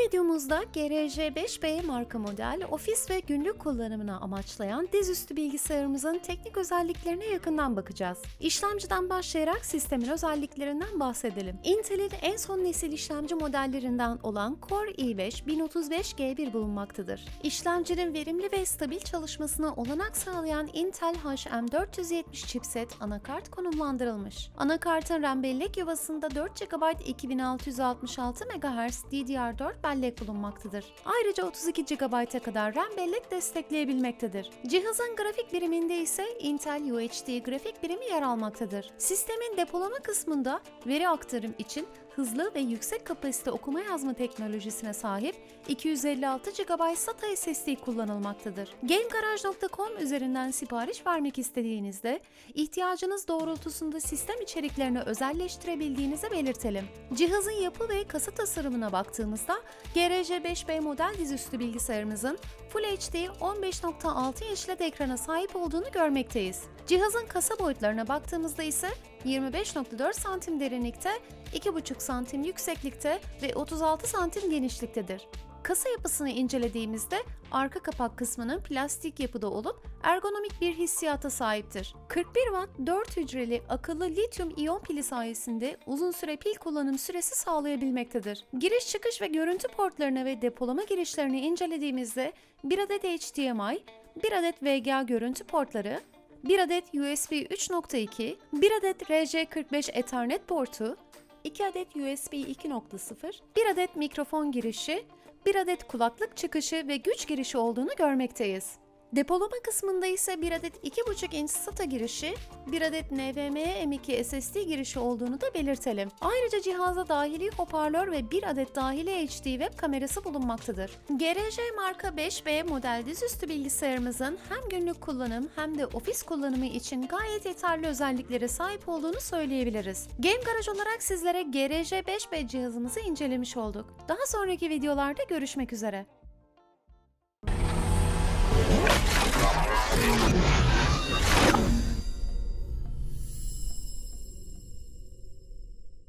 videomuzda GRJ5B marka model, ofis ve günlük kullanımına amaçlayan dizüstü bilgisayarımızın teknik özelliklerine yakından bakacağız. İşlemciden başlayarak sistemin özelliklerinden bahsedelim. Intel'in en son nesil işlemci modellerinden olan Core i5 1035G1 bulunmaktadır. İşlemcinin verimli ve stabil çalışmasına olanak sağlayan Intel HM470 chipset anakart konumlandırılmış. Anakartın RAM bellek yuvasında 4 GB 2666 MHz DDR4 bellek bulunmaktadır. Ayrıca 32 GB'a kadar RAM bellek destekleyebilmektedir. Cihazın grafik biriminde ise Intel UHD grafik birimi yer almaktadır. Sistemin depolama kısmında veri aktarım için hızlı ve yüksek kapasite okuma yazma teknolojisine sahip 256 GB SATA SSD kullanılmaktadır. GameGarage.com üzerinden sipariş vermek istediğinizde ihtiyacınız doğrultusunda sistem içeriklerini özelleştirebildiğinizi belirtelim. Cihazın yapı ve kasa tasarımına baktığımızda GRJ5B model dizüstü bilgisayarımızın Full HD 15.6 inç LED ekrana sahip olduğunu görmekteyiz. Cihazın kasa boyutlarına baktığımızda ise 25.4 santim derinlikte, 2.5 santim yükseklikte ve 36 santim genişliktedir. Kasa yapısını incelediğimizde arka kapak kısmının plastik yapıda olup ergonomik bir hissiyata sahiptir. 41 watt 4 hücreli akıllı lityum iyon pili sayesinde uzun süre pil kullanım süresi sağlayabilmektedir. Giriş çıkış ve görüntü portlarını ve depolama girişlerini incelediğimizde 1 adet HDMI, 1 adet VGA görüntü portları, 1 adet USB 3.2, 1 adet RJ45 Ethernet portu, 2 adet USB 2.0, 1 adet mikrofon girişi, 1 adet kulaklık çıkışı ve güç girişi olduğunu görmekteyiz. Depolama kısmında ise 1 adet 2.5 inç SATA girişi, 1 adet NVMe M2 SSD girişi olduğunu da belirtelim. Ayrıca cihazda dahili hoparlör ve 1 adet dahili HD web kamerası bulunmaktadır. GRJ marka 5B model dizüstü bilgisayarımızın hem günlük kullanım hem de ofis kullanımı için gayet yeterli özelliklere sahip olduğunu söyleyebiliriz. Game Garage olarak sizlere GRJ 5B cihazımızı incelemiş olduk. Daha sonraki videolarda görüşmek üzere. Thank you.